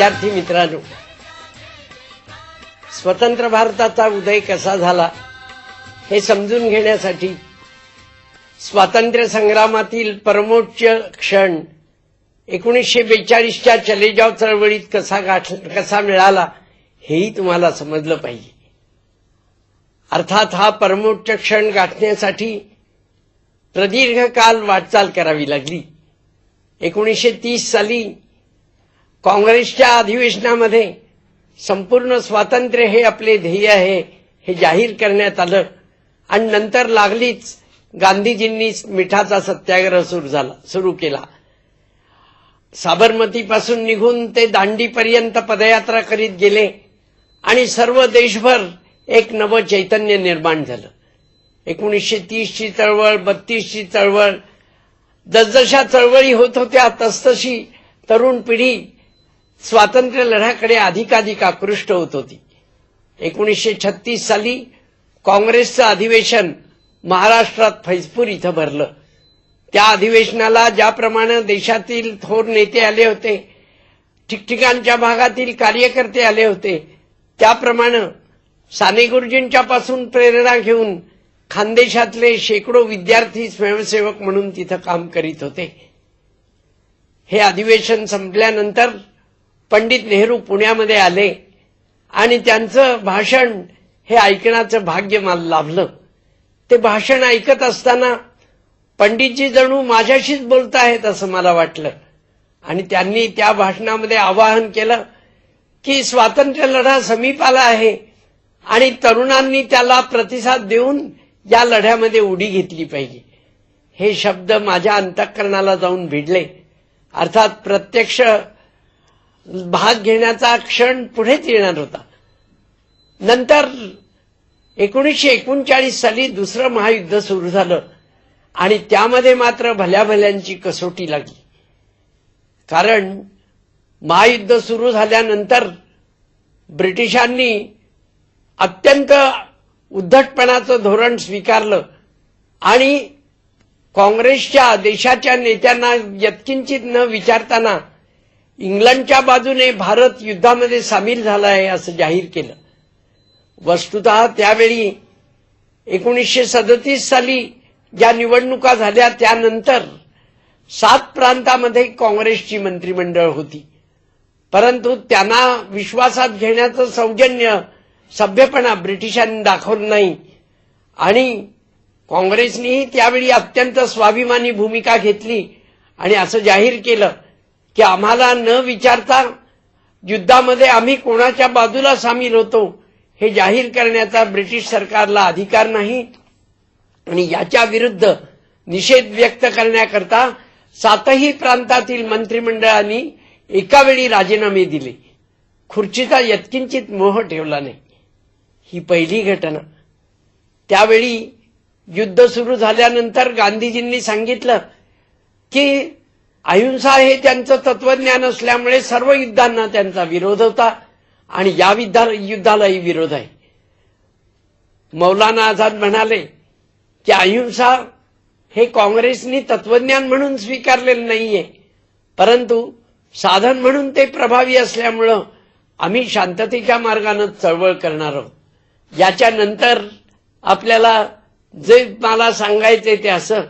विद्यार्थी मित्रांनो स्वतंत्र भारताचा उदय कसा झाला हे समजून घेण्यासाठी स्वातंत्र्य संग्रामातील परमोच्च क्षण एकोणीसशे बेचाळीसच्या चलेजाव चळवळीत कसा गाठ कसा मिळाला हेही तुम्हाला समजलं पाहिजे. अर्थात हा परमोच्च क्षण गाठण्यासाठी प्रदीर्घ काल वाटचाल करावी लागली. एकोणीसशे तीस साली काँग्रेसच्या अधिवेशनामध्ये संपूर्ण स्वातंत्र्य हे आपले ध्येय आहे हे जाहीर करण्यात आलं. आणि नंतर लागलीच गांधीजींनी मिठाचा सत्याग्रह सुरू झाला सुरू केला. साबरमतीपासून निघून ते दांडीपर्यंत पदयात्रा करीत गेले आणि सर्व देशभर एक नवं चैतन्य निर्माण झालं. एकोणीसशे तीसची चळवळ बत्तीसची चळवळ जसजशा चळवळी होत होत्या तसतशी तरुण पिढी स्वातंत्र्य लढ्याकडे अधिकाधिक आकृष्ट होत होती. एकोणीसशे छत्तीस साली काँग्रेसचं अधिवेशन महाराष्ट्रात फैजपूर इथं भरलं. त्या अधिवेशनाला ज्याप्रमाणे देशातील थोर नेते आले होते ठिकठिकाणच्या भागातील कार्यकर्ते आले होते त्याप्रमाणे साने गुरुजींच्या पासून प्रेरणा घेऊन खानदेशातले शेकडो विद्यार्थी स्वयंसेवक म्हणून तिथं काम करीत होते. हे अधिवेशन संपल्यानंतर पंडित नेहरू पुण्यामध्ये आले आणि त्यांचं भाषण हे ऐकण्याचं भाग्य मला लाभलं. ते भाषण ऐकत असताना पंडितजी जणू माझ्याशीच बोलत आहेत असं मला वाटलं. आणि त्यांनी त्या भाषणामध्ये आवाहन केलं की स्वातंत्र्य लढा समीप आला आहे आणि तरुणांनी त्याला प्रतिसाद देऊन या लढ्यामध्ये उडी घेतली पाहिजे. हे शब्द माझ्या अंतःकरणाला जाऊन भिडले. अर्थात प्रत्यक्ष भाग घेण्याचा क्षण पुढेच येणार होता. नंतर एकोणीसशे एकोणचाळीस साली दुसरं महायुद्ध सुरू झालं आणि त्यामध्ये मात्र भल्या भल्यांची कसोटी लागली. कारण महायुद्ध सुरू झाल्यानंतर ब्रिटिशांनी अत्यंत उद्धटपणाचं धोरण स्वीकारलं आणि काँग्रेसच्या देशाच्या नेत्यांना यत्किंचित न विचारताना इंग्लंडच्या बाजूने भारत युद्धामध्ये सामील झाला आहे असं जाहीर केलं. वस्तुत त्यावेळी एकोणीसशे सदतीस साली ज्या निवडणुका झाल्या त्यानंतर सात प्रांतामध्ये काँग्रेसची मंत्रिमंडळ होती. परंतु त्यांना विश्वासात घेण्याचं सौजन्य सभ्यपणा ब्रिटिशांनी दाखवलं नाही. आणि काँग्रेसनेही त्यावेळी अत्यंत स्वाभिमानी भूमिका घेतली आणि असं जाहीर केलं की आम्हाला न विचारता युद्धामध्ये आम्ही कोणाच्या बाजूला सामील होतो हे जाहीर करण्याचा ब्रिटिश सरकारला अधिकार नाही. आणि याच्या विरुद्ध निषेध व्यक्त करण्याकरता सातही प्रांतातील मंत्रिमंडळांनी एकावेळी राजीनामे दिले. खुर्चीचा यत्किंचित मोह ठेवला नाही. ही पहिली घटना. त्यावेळी युद्ध सुरू झाल्यानंतर गांधीजींनी सांगितलं की अहिंसा हे त्यांचं तत्वज्ञान असल्यामुळे सर्व युद्धांना त्यांचा विरोध होता. आणि या युद्धालाही विरोध आहे. मौलाना आझाद म्हणाले की अहिंसा हे काँग्रेसनी तत्वज्ञान म्हणून स्वीकारलेलं नाहीये. परंतु साधन म्हणून ते प्रभावी असल्यामुळं आम्ही शांततेच्या मार्गानं चळवळ करणार आहोत. याच्यानंतर आपल्याला जे मला सांगायचंय ते असं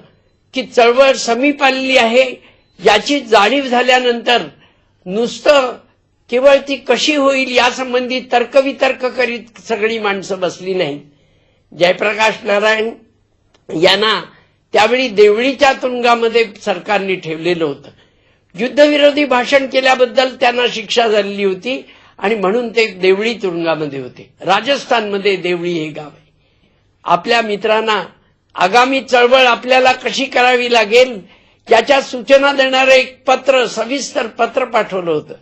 की चळवळ समीप आलेली आहे. याची जाणीव झाल्यानंतर नुसतं केवळ ती कशी होईल यासंबंधी तर्कवितर्क करीत सगळी माणसं बसली नाही जयप्रकाश नारायण यांना त्यावेळी देवळीच्या तुरुंगामध्ये सरकारने ठेवलेलं होतं. युद्धविरोधी भाषण केल्याबद्दल त्यांना शिक्षा झालेली होती आणि म्हणून ते देवळी तुरुंगामध्ये होते. राजस्थानमध्ये देवळी हे गाव आहे. आपल्या मित्रांना आगामी चळवळ आपल्याला कशी करावी लागेल याच्या सूचना देणारं एक पत्र सविस्तर पत्र पाठवलं होतं.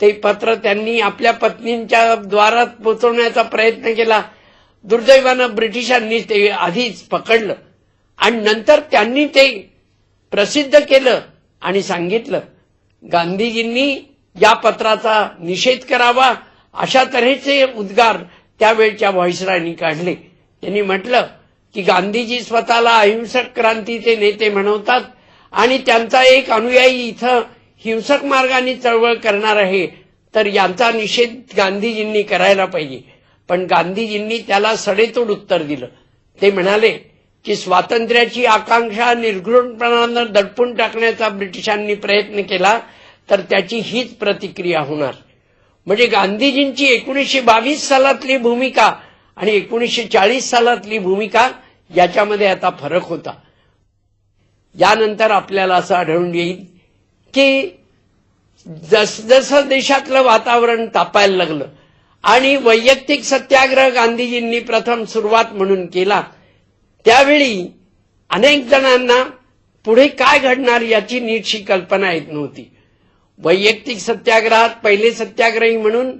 ते पत्र त्यांनी आपल्या पत्नींच्या द्वारात पोचवण्याचा प्रयत्न केला. दुर्दैवानं ब्रिटिशांनी ते आधीच पकडलं. आणि नंतर त्यांनी ते प्रसिद्ध केलं आणि सांगितलं गांधीजींनी या पत्राचा निषेध करावा अशा तऱ्हेचे उद्गार त्यावेळच्या व्हॉइसरायनी काढले. त्यांनी म्हटलं की गांधीजी स्वतःला अहिंसक क्रांतीचे नेते म्हणवतात आणि त्यांचा एक अनुयायी इथं हिंसक मार्गाने चळवळ करणार आहे तर यांचा निषेध गांधीजींनी करायला पाहिजे. पण गांधीजींनी त्याला सडेतोड उत्तर दिलं. ते म्हणाले की स्वातंत्र्याची आकांक्षा निर्घृणपणानं दडपून टाकण्याचा ब्रिटिशांनी प्रयत्न केला तर त्याची हीच प्रतिक्रिया होणार. म्हणजे गांधीजींची एकोणीसशे बावीस सालातली भूमिका आणि एकोणीसशे चाळीस सालातली भूमिका याच्यामध्ये आता फरक होता. यानंतर आपल्याला असं आढळून येईल की जसजसं देशातलं वातावरण तापायला लागलं आणि वैयक्तिक सत्याग्रह गांधीजींनी प्रथम सुरुवात म्हणून केला त्यावेळी अनेक जणांना पुढे काय घडणार याची नीटशी कल्पना येत नव्हती. वैयक्तिक सत्याग्रहात पहिले सत्याग्रही म्हणून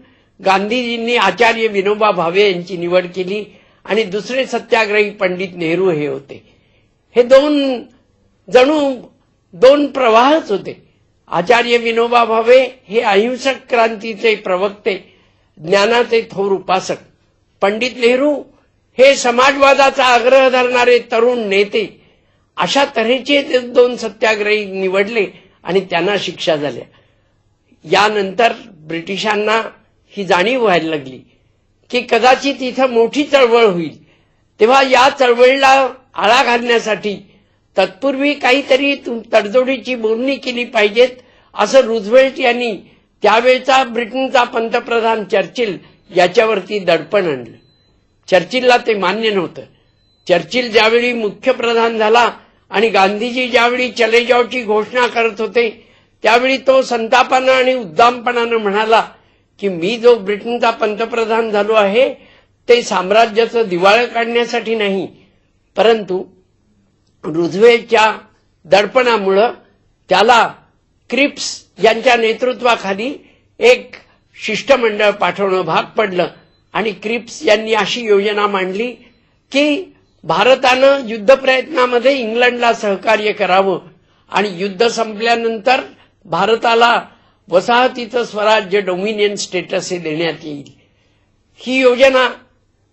गांधीजींनी आचार्य विनोबा भावे यांची निवड केली आणि दुसरे सत्याग्रही पंडित नेहरू हे होते. हे दोन जणू दोन प्रवाहच होते. आचार्य विनोबा भावे हे अहिंसक क्रांतीचे प्रवक्ते ज्ञानाचे थोर उपासक. पंडित नेहरू हे समाजवादाचा आग्रह धरणारे तरुण नेते. अशा तऱ्हेचे ते दोन सत्याग्रही निवडले आणि त्यांना शिक्षा झाल्या. यानंतर ब्रिटिशांना ही जाणीव व्हायला लागली की कदाचित इथं मोठी चळवळ होईल. तेव्हा या चळवळीला आळा घालण्यासाठी तत्पूर्वी काहीतरी तुम- तडजोडीची बोलणी केली पाहिजेत असं रुझवेल्ट यांनी त्यावेळचा ब्रिटनचा पंतप्रधान चर्चिल याच्यावरती दडपण आणलं. चर्चिलला ते मान्य नव्हतं. चर्चिल ज्यावेळी मुख्य प्रधान झाला आणि गांधीजी ज्यावेळी चले जावची घोषणा करत होते त्यावेळी तो संतापानं आणि उद्दामपणानं म्हणाला की मी जो ब्रिटनचा पंतप्रधान झालो आहे ते साम्राज्याचं दिवाळं काढण्यासाठी नाही परंतु रुझवेलच्या दडपणामुळं त्याला क्रिप्स यांच्या नेतृत्वाखाली एक शिष्टमंडळ पाठवणं भाग पडलं. आणि क्रिप्स यांनी अशी योजना मांडली की भारतानं युद्ध प्रयत्नामध्ये इंग्लंडला सहकार्य करावं. आणि युद्ध संपल्यानंतर भारताला वसाहतीचं स्वराज्य डोमिनियन स्टेटस हे देण्यात येईल. ही योजना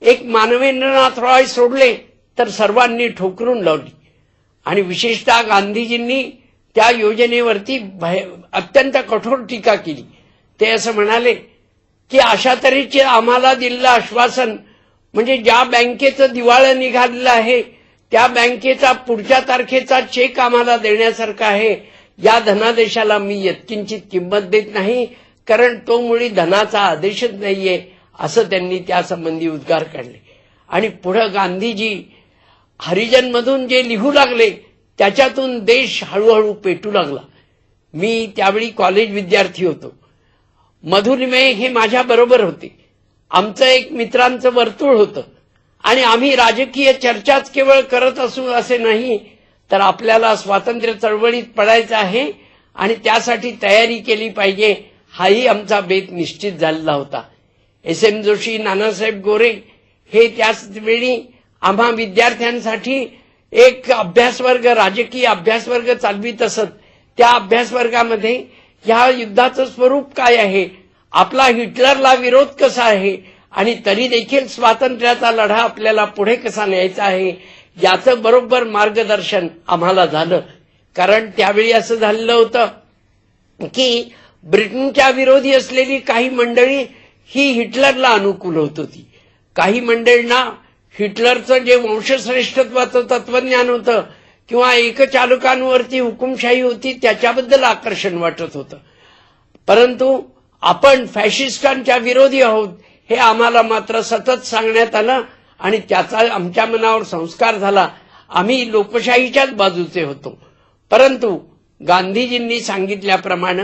एक मानवेंद्रनाथ रॉय सोडले तर सर्वांनी ठोकरून लावली. आणि विशेषतः गांधीजींनी त्या योजनेवरती भय- अत्यंत कठोर टीका केली. ते असं म्हणाले की अशा तऱ्हेचे आम्हाला दिलेलं आश्वासन म्हणजे ज्या बँकेचं दिवाळं निघालेलं आहे त्या बँकेचा पुढच्या तारखेचा चेक आम्हाला देण्यासारखा आहे. या धनादेशाला मी यत्किंचित किंमत देत नाही कारण तो मुळी धनाचा आदेशच नाहीये असं त्यांनी त्यासंबंधी उद्गार काढले. आणि पुढं गांधीजी हरिजनमधून जे लिहू लागले त्याच्यातून देश हळूहळू पेटू लागला. मी त्यावेळी कॉलेज विद्यार्थी होतो. मधुरिमे हे माझ्या बरोबर होते. आमचं एक मित्रांचं वर्तुळ होतं. आणि आम्ही राजकीय चर्चाच केवळ करत असू असे नाही तर आपल्याला स्वातंत्र्य चळवळीत पडायचं आहे आणि त्यासाठी तयारी केली पाहिजे हाही आमचा बेत निश्चित झालेला होता. एस एम जोशी नानासाहेब गोरे हे त्याच वेळी आम्हा विद्यार्थ्यांसाठी एक अभ्यासवर्ग राजकीय अभ्यासवर्ग चालवित असत. त्या अभ्यासवर्गामध्ये ह्या युद्धाचं स्वरूप काय आहे? आपला हिटलरला विरोध कसा आहे? आणि तरी देखील स्वातंत्र्याचा लढा आपल्याला पुढे कसा न्यायचा आहे? याचं बरोबर मार्गदर्शन आम्हाला झालं. कारण त्यावेळी असं झालेलं होतं की ब्रिटनच्या विरोधी असलेली काही मंडळी ही हिटलरला अनुकूल होत होती. काही मंडळींना हिटलरचं जे वंशश्रेष्ठत्वाचं तत्वज्ञान होतं किंवा एकचालकांवरती हुकुमशाही होती त्याच्याबद्दल आकर्षण वाटत होतं. परंतु आपण फॅशिस्टांच्या विरोधी आहोत हे आम्हाला मात्र सतत सांगण्यात आलं आणि त्याचा आमच्या मनावर संस्कार झाला. आम्ही लोकशाहीच्याच बाजूचे होतो. परंतु गांधीजींनी सांगितल्याप्रमाणे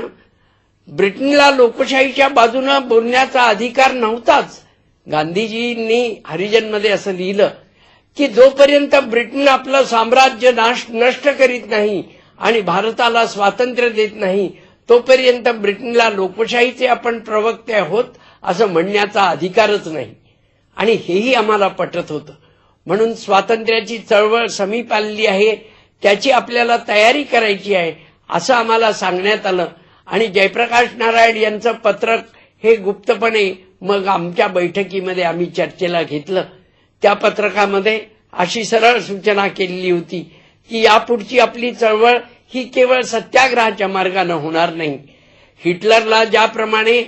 ब्रिटनला लोकशाहीच्या बाजूनं बोलण्याचा अधिकार नव्हताच. गांधीजींनी हरिजनमध्ये असं लिहिलं की जोपर्यंत ब्रिटन आपलं साम्राज्य नाश नष्ट करीत नाही आणि भारताला स्वातंत्र्य देत नाही तोपर्यंत ब्रिटनला लोकशाहीचे आपण प्रवक्ते आहोत असं म्हणण्याचा अधिकारच नाही. आणि हेही आम्हाला पटत होतं. म्हणून स्वातंत्र्याची चळवळ समीप आलेली आहे त्याची आपल्याला तयारी करायची आहे असं आम्हाला सांगण्यात आलं. आणि जयप्रकाश नारायण यांचं पत्रक हे गुप्तपणे मग आमच्या बैठकीमध्ये आम्ही चर्चेला घेतलं. त्या पत्रकामध्ये अशी सरळ सूचना केलेली होती की यापुढची आपली चळवळ ही केवळ सत्याग्रहाच्या मार्गाने होणार नाही. हिटलरला ज्याप्रमाणे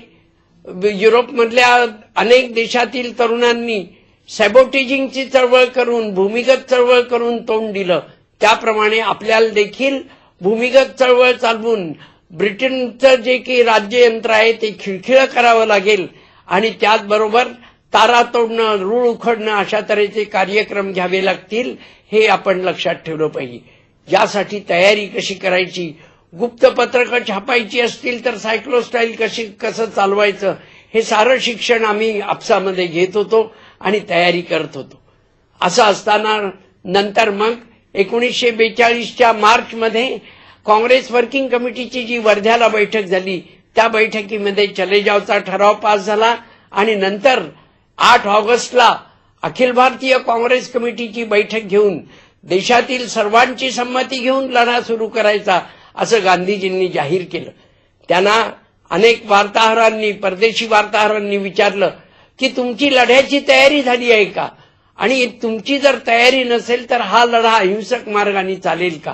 युरोपमधल्या अनेक देशातील तरुणांनी सॅबोटेजिंगची चळवळ करून भूमिगत चळवळ करून तोंड दिलं त्याप्रमाणे आपल्याला देखील भूमिगत चळवळ चालवून ब्रिटनचं जे काही राज्ययंत्र आहे ते खिळखिळं करावं लागेल. आणि त्याचबरोबर तारा तोडणं रूळ उखडणं अशा तऱ्हेचे कार्यक्रम घ्यावे लागतील हे आपण लक्षात ठेवलं पाहिजे. यासाठी तयारी कशी करायची? गुप्त पत्रकं छापायची असतील तर सायक्लोस्टाईल कशी कसं चालवायचं? हे सारं शिक्षण आम्ही आपसामध्ये घेत होतो आणि तयारी करत होतो. असं असताना नंतर मग एकोणीसशे बेचाळीसच्या मार्चमध्ये काँग्रेस वर्किंग कमिटीची जी वर्ध्याला बैठक झाली त्या बैठकीमध्ये चले जावचा ठराव पास झाला आणि नंतर आठ ऑगस्टला अखिल भारतीय काँग्रेस कमिटीची बैठक घेऊन देशातील सर्वांची संमती घेऊन लढा सुरू करायचा असं गांधीजींनी जाहीर केलं. त्यांना अनेक वार्ताहरांनी परदेशी वार्ताहरांनी विचारलं की तुमची लढ्याची तयारी झाली आहे का? आणि तुमची जर तयारी नसेल तर हा लढा अहिंसक मार्गाने चालेल का?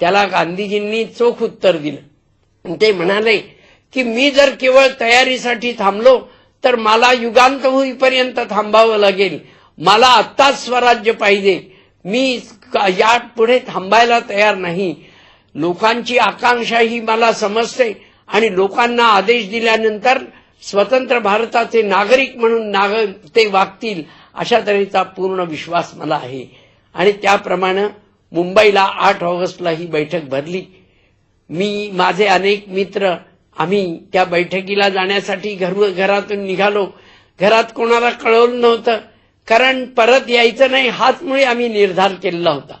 त्याला गांधीजींनी चोख उत्तर दिलं. ते म्हणाले की मी जर केवळ तयारीसाठी थांबलो तर मला युगांत होईपर्यंत थांबावं लागेल. मला आत्ताच स्वराज्य पाहिजे. मी या पुढे थांबायला तयार नाही. लोकांची आकांक्षा ही मला समजते आणि लोकांना आदेश दिल्यानंतर स्वतंत्र भारताचे नागरिक म्हणून नाग ते वागतील अशा तऱ्हेचा पूर्ण विश्वास मला आहे. आणि त्याप्रमाणे मुंबईला आठ ऑगस्टला ही बैठक भरली. मी माझे अनेक मित्र आम्ही त्या बैठकीला जाण्यासाठी घर घरातून निघालो. घरात कोणाला कळवलं नव्हतं. कारण परत यायचं नाही हाच मुळे आम्ही निर्धार केलेला होता.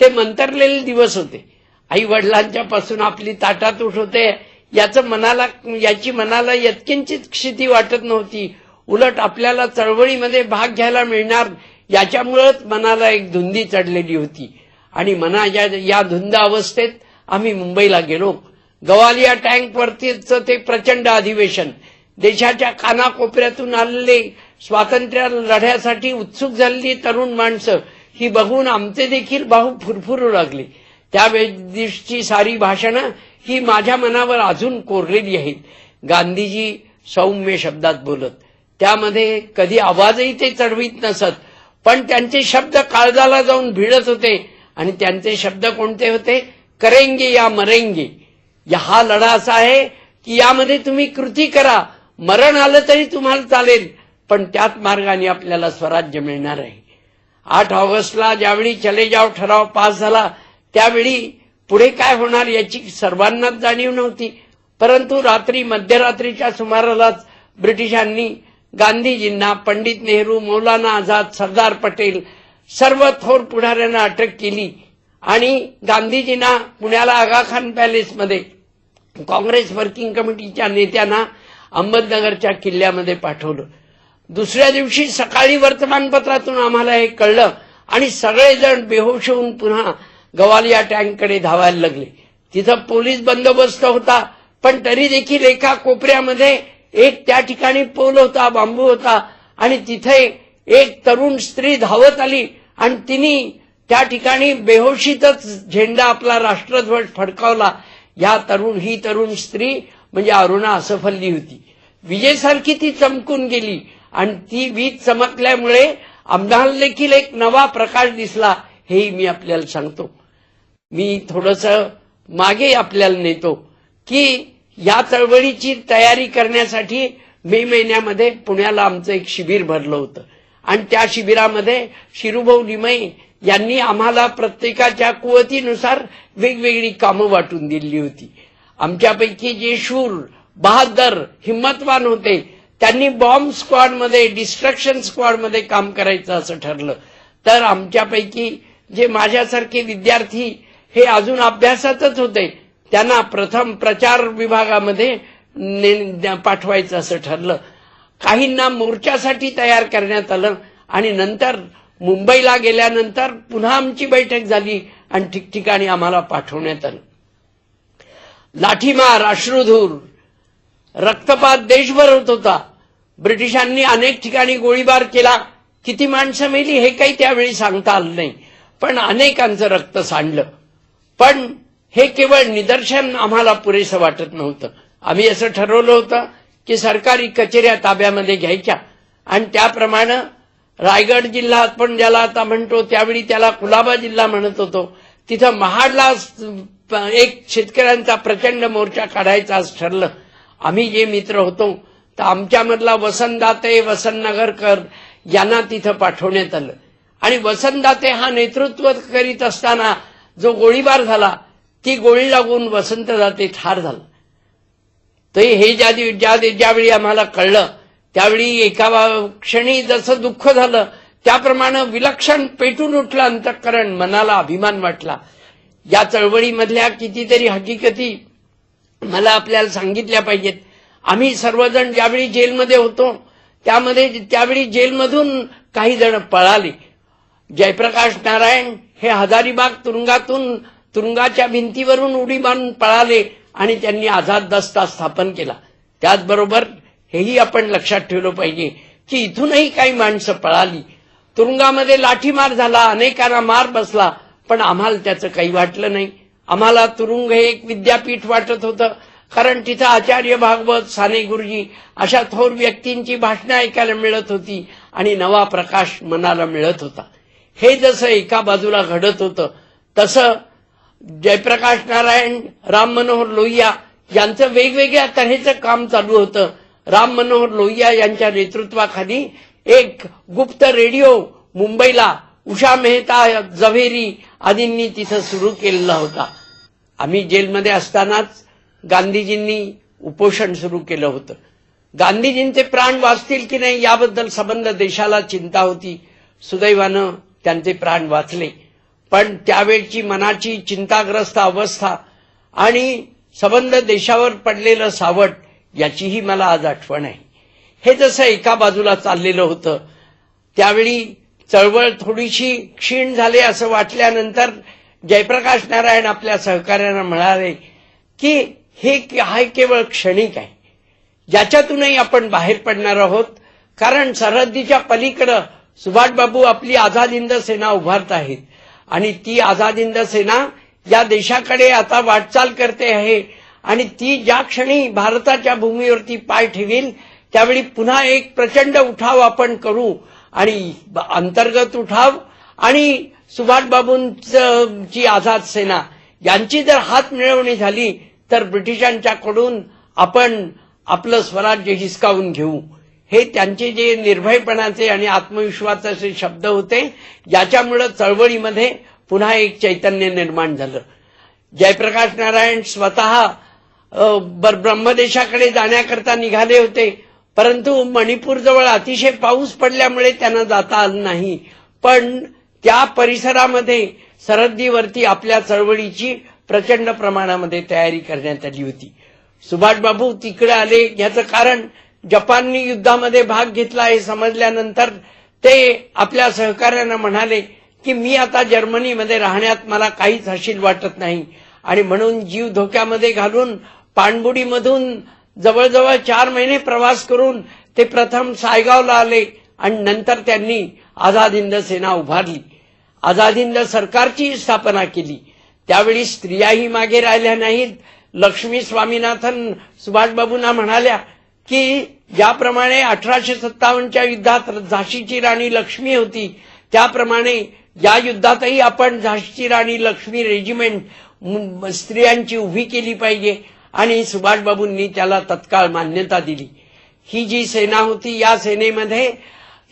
ते मंतरलेले दिवस होते. आई वडिलांच्या पासून आपली ताटात उठ होते. याचं मनाला याची मनाला यत्किंचित क्षिती वाटत नव्हती. उलट आपल्याला चळवळीमध्ये भाग घ्यायला मिळणार याच्यामुळेच मनाला एक धुंदी चढलेली होती. आणि मना या धुंद अवस्थेत आम्ही मुंबईला गेलो. गवालिया टँकवरतीच ते प्रचंड अधिवेशन. देशाच्या कानाकोपऱ्यातून आलेले स्वातंत्र्य लढ्यासाठी उत्सुक झालेली तरुण माणसं ही बघून आमचे देखील भाऊ फुरफुरू लागले. त्या दिवशी सारी भाषणं ही माझ्या मनावर अजून कोरलेली आहेत. गांधीजी सौम्य शब्दात बोलत त्यामध्ये कधी आवाजही ते चढवीत नसत पण त्यांचे शब्द काळजाला जाऊन भिडत होते आणि त्यांचे शब्द कोणते होते? करेंगे या मरेंगे. या हा लढा असा आहे की यामध्ये तुम्ही कृती करा. मरण आलं तरी तुम्हाला चालेल पण त्याच मार्गाने आपल्याला स्वराज्य मिळणार आहे. आठ ऑगस्टला ज्यावेळी चले जाव ठराव पास झाला त्यावेळी पुढे काय होणार याची सर्वांनाच जाणीव नव्हती. परंतु रात्री मध्यरात्रीच्या सुमारालाच ब्रिटिशांनी गांधीजींना पंडित नेहरू मौलाना आझाद सरदार पटेल सर्व थोर पुढाऱ्यांना अटक केली आणि गांधीजींना पुण्याला आगाखान पॅलेसमध्ये काँग्रेस वर्किंग कमिटीच्या नेत्यांना अहमदनगरच्या किल्ल्यामध्ये पाठवलं. दुसऱ्या दिवशी सकाळी वर्तमानपत्रातून आम्हाला हे कळलं आणि सगळेजण बेहोश होऊन पुन्हा गवालिया टँककडे धावायला लागले. तिथं पोलीस बंदोबस्त होता पण तरी देखील एका कोपऱ्यामध्ये एक त्या ठिकाणी पोल होता बांबू होता आणि तिथे एक तरुण स्त्री धावत आली आणि तिने त्या ठिकाणी बेहोशीतच झेंडा आपला राष्ट्रध्वज फडकावला. या तरुण ही तरुण स्त्री म्हणजे अरुणा असफल्ली होती. विजेसारखी ती चमकून गेली आणि ती वीज चमकल्यामुळे आमदार देखील एक नवा प्रकाश दिसला. हेही मी आपल्याला सांगतो. मी थोडस मागे आपल्याला नेतो की या चळवळीची तयारी करण्यासाठी मे महिन्यामध्ये पुण्याला आमचं एक शिबिर भरलं होतं. आणि त्या शिबिरामध्ये शिरुभाऊ लिमये यांनी आम्हाला प्रत्येकाच्या कुवतीनुसार वेगवेगळी कामं वाटून दिली होती. आमच्यापैकी जे शूर बहादर हिम्मतवान होते त्यांनी बॉम्ब स्क्वॉडमध्ये डिस्ट्रक्शन स्क्वॉडमध्ये काम करायचं असं ठरलं. तर आमच्यापैकी जे माझ्यासारखे विद्यार्थी हे अजून अभ्यासातच होते त्यांना प्रथम प्रचार विभागामध्ये पाठवायचं असं ठरलं. काहींना मोर्चासाठी तयार करण्यात आलं आणि नंतर मुंबईला गेल्यानंतर पुन्हा आमची बैठक झाली आणि ठिकठिकाणी आम्हाला पाठवण्यात आलं. लाठीमार अश्रुधूर रक्तपात देशभर होत होता. ब्रिटिशांनी अनेक ठिकाणी गोळीबार केला. किती माणसं मेली हे काही त्यावेळी सांगता आलं नाही. पण अनेकांचं रक्त सांडलं. पण हे केवळ निदर्शन आम्हाला पुरेसं वाटत नव्हतं. आम्ही असं ठरवलं होतं की सरकारी कचेऱ्या ताब्यामध्ये घ्यायच्या. आणि त्याप्रमाणे रायगड जिल्हा आपण ज्याला आता म्हणतो त्यावेळी त्याला कुलाबा जिल्हा म्हणत होतो. तिथं महाडला एक शेतकऱ्यांचा प्रचंड मोर्चा काढायचा आज ठरलं. आम्ही जे मित्र होतो तर आमच्यामधला वसंतदाते वसंतनगरकर यांना तिथं पाठवण्यात आलं. आणि वसंतदाते हा नेतृत्व करीत असताना जो गोळीबार झाला ती गोळी लागून वसंतदाते ठार झाला. तर हे ज्या दिव- ज्या ज्यावेळी आम्हाला कळलं त्यावेळी एका क्षणी जसं दुःख झालं त्याप्रमाणे विलक्षण पेटून उठलं अंतःकरण मनाला अभिमान वाटला. या चळवळीमधल्या कितीतरी हकीकती मला आपल्याला सांगितल्या पाहिजेत. आम्ही सर्वजण ज्यावेळी जेलमध्ये होतो त्यामध्ये त्यावेळी जेलमधून काही जण पळाले. जयप्रकाश नारायण हे हजारीबाग तुरुंगातून तुरुंगाच्या भिंतीवरून उडी मारून पळाले आणि त्यांनी आझाद दस्ता स्थापन केला. त्याचबरोबर हेही आपण लक्षात ठेवलं पाहिजे की इथूनही काही माणसं पळाली. तुरुंगामध्ये लाठीमार झाला अनेकांना मार बसला पण आम्हाला त्याचं काही वाटलं नाही. आम्हाला तुरुंग हे एक विद्यापीठ वाटत होतं. कारण तिथं आचार्य भागवत साने गुरुजी अशा थोर व्यक्तींची भाषणं ऐकायला मिळत होती आणि नवा प्रकाश मनाला मिळत होता. हे जसं एका बाजूला घडत होतं तसं जयप्रकाश नारायण राम मनोहर लोहिया यांचं वेगवेगळ्या तऱ्हेचं काम चालू होतं. राम मनोहर लोहिया यांच्या नेतृत्वाखाली एक गुप्त रेडिओ मुंबईला उषा मेहता जव्हेरी आदींनी तिथं सुरू केलेला होता. आम्ही जेलमध्ये असतानाच गांधीजींनी उपोषण सुरू केलं होतं. गांधीजींचे प्राण वाचतील की नाही याबद्दल संबंध देशाला चिंता होती. सुदैवानं त्यांचे प्राण वाचले. पण त्यावेळची मनाची चिंताग्रस्त अवस्था आणि संबंध देशावर पडलेलं सावट याचीही मला आज आठवण आहे. हे जसं एका बाजूला चाललेलं होतं त्यावेळी चळवळ थोडीशी क्षीण झाली असं वाटल्यानंतर जयप्रकाश नारायण आपल्या सहकार्यांना म्हणाले की हे हा केवळ क्षणिक आहे. ज्याच्यातूनही आपण बाहेर पडणार आहोत कारण सरहद्दीच्या पलीकडं सुभाषबाबू आपली आझाद हिंद सेना उभारत आहेत. आणि ती आझाद हिंद सेना या देशाकडे आता वाटचाल करते आहे आणि ती ज्या क्षणी भारताच्या भूमीवरती पाय ठेवील त्यावेळी पुन्हा एक प्रचंड उठाव आपण करू आणि अंतर्गत उठाव. आणि सुभाषबाबूंची आझाद सेना यांची जर हात मिळवणी झाली तर ब्रिटिशांच्याकडून आपण आपलं स्वराज्य हिसकावून घेऊ. हे त्यांचे जे निर्भयपणाचे आणि आत्मविश्वासाचे शब्द होते ज्याच्यामुळं चळवळीमध्ये पुन्हा एक चैतन्य निर्माण झालं. जयप्रकाश नारायण स्वतः ब्रह्मदेशाकडे जाण्याकरता निघाले होते. परंतु मणिपूरजवळ अतिशय पाऊस पडल्यामुळे त्यांना जाता आलं नाही. पण त्या परिसरामध्ये सरहद्दीवरती आपल्या चळवळीची प्रचंड प्रमाणामध्ये तयारी करण्यात आली होती. सुभाषबाबू तिकडे आले. याचं कारण जपाननी युद्धामध्ये भाग घेतला हे समजल्यानंतर ते आपल्या सहकार्यांना म्हणाले की मी आता जर्मनीमध्ये राहण्यात मला काहीच हशील वाटत नाही. आणि म्हणून जीव धोक्यामध्ये घालून पाणबुडीमधून जवळजवळ चार महिने प्रवास करून ते प्रथम सायगावला आले आणि नंतर त्यांनी आझाद हिंद सेना उभारली. आझाद हिंद सरकारची स्थापना केली. त्यावेळी स्त्रियाही मागे राहिल्या नाहीत. लक्ष्मी स्वामीनाथन सुभाषबाबूंना म्हणाल्या की ज्याप्रमाणे अठराशे सत्तावन्नच्या युद्धात झाशीची राणी लक्ष्मी होती त्याप्रमाणे या युद्धातही आपण झाशीची राणी लक्ष्मी रेजिमेंट स्त्रियांची उभी केली पाहिजे. आणि सुभाषबाबूंनी त्याला तत्काळ मान्यता दिली. ही जी सेना होती या सेनेमध्ये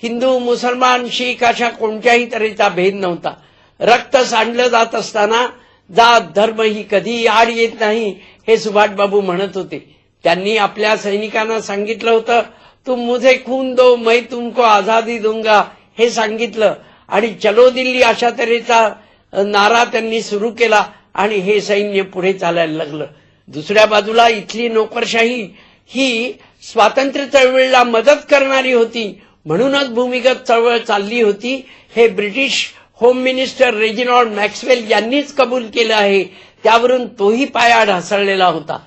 हिंदू मुसलमान शीख अशा कोणत्याही तऱ्हेचा भेद नव्हता. रक्त सांडलं जात असताना जात धर्म ही कधी आड येत नाही हे सुभाषबाबू म्हणत होते. त्यांनी आपल्या सैनिकांना सांगितलं होतं तुम मुझे खून दो मैं तुमको आझादी दूंगा हे सांगितलं. आणि चलो दिल्ली अशा तऱ्हेचा नारा त्यांनी सुरू केला आणि हे सैन्य पुढे चालायला लागलं. दुसऱ्या बाजूला इथली नोकरशाही ही स्वातंत्र्य चळवळीला मदत करणारी होती. म्हणूनच भूमिगत चळवळ चालली होती. हे British home minister Reginald Maxwell यांनीच कबूल केलं आहे. त्यावरून तोही पाया ढासळलेला होता.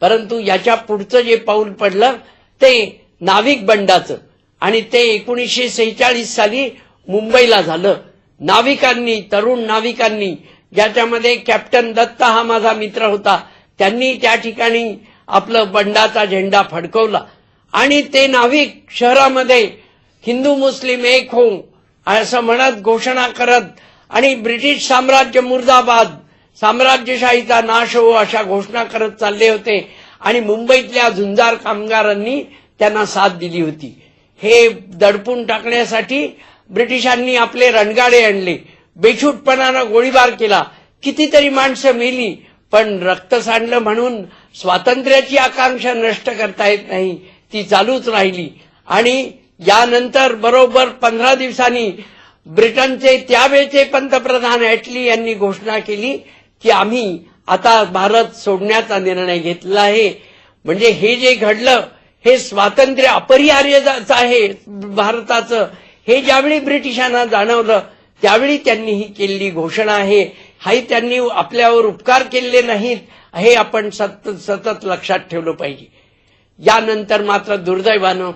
परंतु याच्या पुढचं जे पाऊल पडलं ते नाविक बंडाचं. आणि ते एकोणीसशे सेहेचाळीस साली मुंबईला झालं. नाविकांनी तरुण नाविकांनी ज्याच्यामध्ये कॅप्टन दत्ता हा माझा मित्र होता त्यांनी त्या ठिकाणी आपलं बंडाचा झेंडा फडकवला. आणि ते नाविक शहरामध्ये हिंदू मुस्लिम एक हो असं म्हणत घोषणा करत आणि ब्रिटिश साम्राज्य मुर्दाबाद साम्राज्यशाहीचा नाश हो अशा घोषणा करत चालले होते. आणि मुंबईतल्या झुंजार कामगारांनी त्यांना साथ दिली होती. हे दडपून टाकण्यासाठी ब्रिटिशांनी आपले रणगाडे आणले. बेछूटपणानं गोळीबार केला. कितीतरी माणसं मेली. पण रक्त सांडलं म्हणून स्वातंत्र्याची आकांक्षा नष्ट करता येत नाही ती चालूच राहिली. आणि यानंतर बरोबर पंधरा दिवसांनी ब्रिटनचे त्यावेळचे पंतप्रधान ॲटली यांनी घोषणा केली की आम्ही आता भारत सोडण्याचा निर्णय घेतला आहे. म्हणजे हे जे घडलं हे स्वातंत्र्य अपरिहार्यच आहे भारताचं. हे ज्यावेळी ब्रिटिशांना जाणवलं त्यावेळी त्यांनी ही केलेली घोषणा आहे. हाही त्यांनी आपल्यावर उपकार केलेले नाहीत हे आपण सतत सतत लक्षात ठेवलं पाहिजे. यानंतर मात्र दुर्दैवानं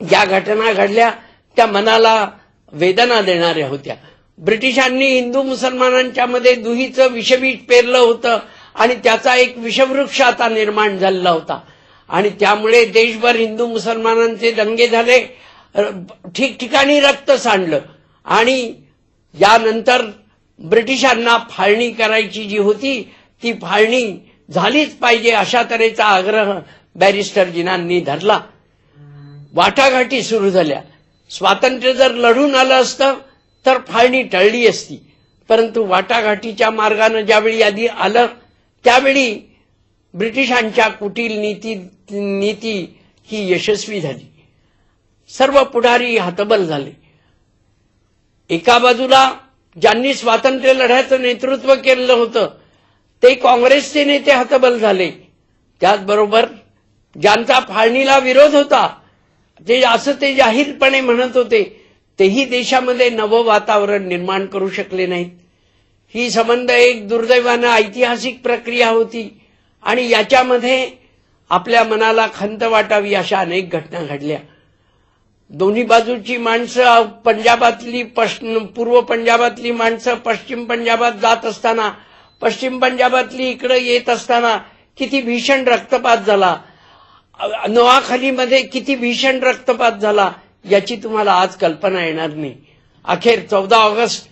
ज्या घटना घडल्या त्या मनाला वेदना देणाऱ्या होत्या. ब्रिटिशांनी हिंदू मुसलमानांच्या मध्ये दुहीचं विषबीज पेरलं होतं आणि त्याचा एक विषवृक्ष आता निर्माण झालेला होता. आणि त्यामुळे देशभर हिंदू मुसलमानांचे दंगे झाले ठिकठिकाणी रक्त सांडलं. आणि यानंतर ब्रिटिशांना फाळणी करायची जी होती ती फाळणी झालीच पाहिजे अशा तऱ्हेचा आग्रह बॅरिस्टर जिनांनी धरला. वाटाघाटी सुरू झाल्या. स्वातंत्र्य जर लढून आलं असतं तर फाळणी टळली असती. परंतु वाटाघाटीच्या मार्गानं ज्यावेळी आधी आलं त्यावेळी ब्रिटिशांच्या कुटील नीती नीती ही यशस्वी झाली. सर्व पुढारी हतबल झाले. एका बाजूला ज्यांनी स्वातंत्र्य लढ्याचं नेतृत्व केलेलं होतं ते काँग्रेसचे नेते हतबल झाले. त्याचबरोबर ज्यांचा फाळणीला विरोध होता ते असं ते जाहीरपणे म्हणत होते तेही देशामध्ये नवं वातावरण निर्माण करू शकले नाहीत. ही संबंध एक दुर्दैवानं ऐतिहासिक प्रक्रिया होती आणि याच्यामध्ये आपल्या मनाला खंत वाटावी अशा अनेक घटना घडल्या. दोन्ही बाजूची माणसं पंजाबातली पूर्व पंजाबातली माणसं पश्चिम पंजाबात जात असताना पश्चिम पंजाबातली इकडे येत असताना किती भीषण रक्तपात झाला. नोआखालीमध्ये किती भीषण रक्तपात झाला याची तुम्हाला आज कल्पना येणार नाही. अखेर चौदा ऑगस्ट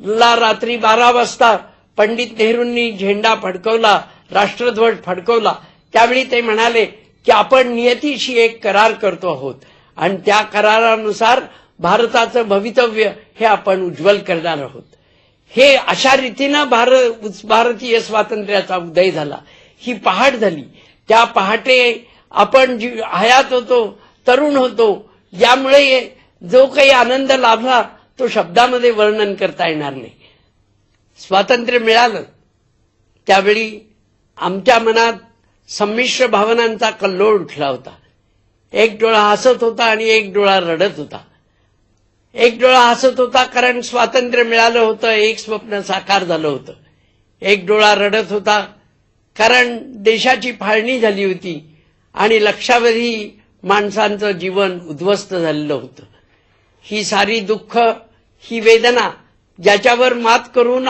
ला रात्री बारा वाजता पंडित नेहरूंनी झेंडा फडकवला राष्ट्रध्वज फडकवला. त्यावेळी ते म्हणाले की आपण नियतीशी एक करार करतो आहोत. आणि त्या करारानुसार भारताचं भवितव्य हे आपण उज्ज्वल करणार आहोत. हे अशा रीतीनं भारत भारतीय स्वातंत्र्याचा उदय झाला. ही पहाट झाली. त्या पहाटे आपण जी हयात होतो तरुण होतो यामुळे जो काही आनंद लाभला तो शब्दामध्ये वर्णन करता येणार नाही. स्वातंत्र्य मिळालं. त्यावेळी आमच्या मनात संमिश्र भावनांचा कल्लोळ उठला होता. एक डोळा हसत होता आणि एक डोळा रडत होता. एक डोळा हसत होता कारण स्वातंत्र्य मिळालं होतं एक स्वप्न साकार झालं होतं. एक डोळा रडत होता कारण देशाची फाळणी झाली होती आणि लक्षावधी माणसांचं जीवन उद्ध्वस्त झालेलं होतं. ही सारी दुःख ही वेदना ज्याच्यावर मात करून